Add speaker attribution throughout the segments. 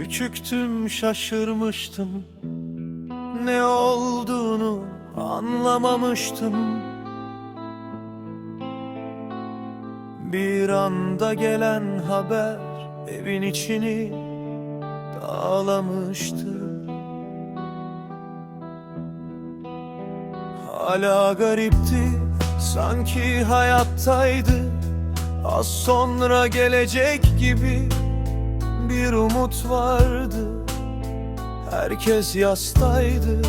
Speaker 1: Küçüktüm şaşırmıştım. Ne olduğunu anlamamıştım. Bir anda gelen haber evin içini dağlamıştı. Hala garipti sanki hayattaydı. Az sonra gelecek gibi bir umut vardı. Herkes yastaydı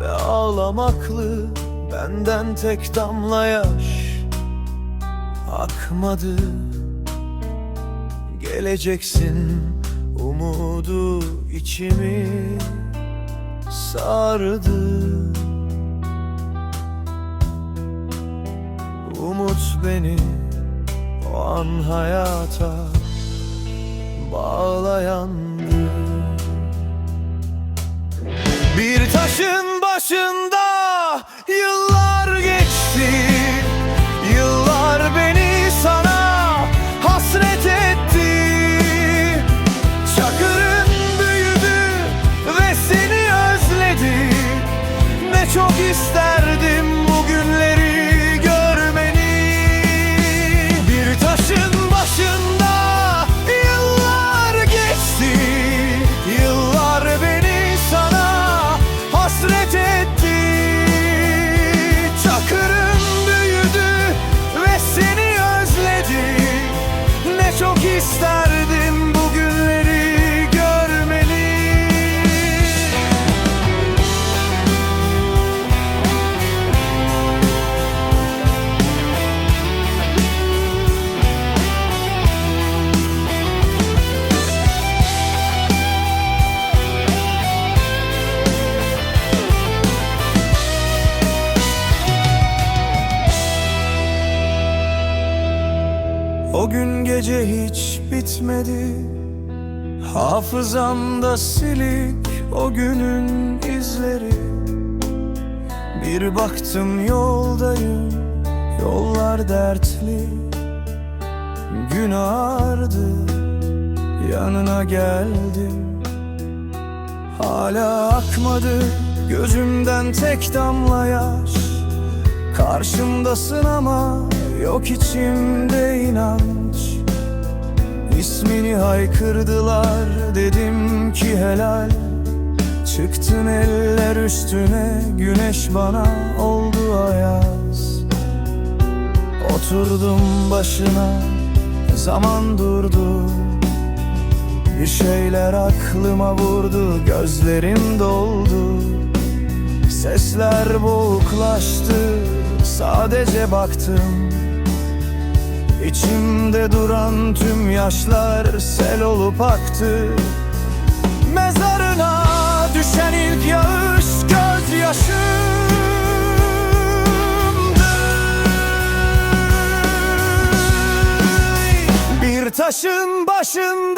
Speaker 1: ve ağlamaklı. Benden tek damla yaş akmadı. Geleceksin umudu içimi sardı. Umut beni o an hayata bağlayandı. Bir taşın başında yıllar geçti. Yıllar beni sana hasret etti. Çakırın büyüdü ve seni özledi. Ne çok isterdim Ne O gün gece hiç bitmedi. Hafızamda silik o günün izleri. Bir baktım yoldayım Yollar dertli. Gün ağardı Yanına geldim. Hala akmadı Gözümden tek damla yaş. Karşımdasın ama yok içimde inanç. İsmini haykırdılar dedim ki helal. Çıktın eller üstüne güneş bana oldu ayaz. Oturdum başına zaman durdu. Bir şeyler aklıma vurdu gözlerim doldu. Sesler boğuklaştı sadece baktım İçimde duran tüm yaşlar sel olup aktı. Mezarına düşen ilk yağış gözyaşımdı. Bir taşın başında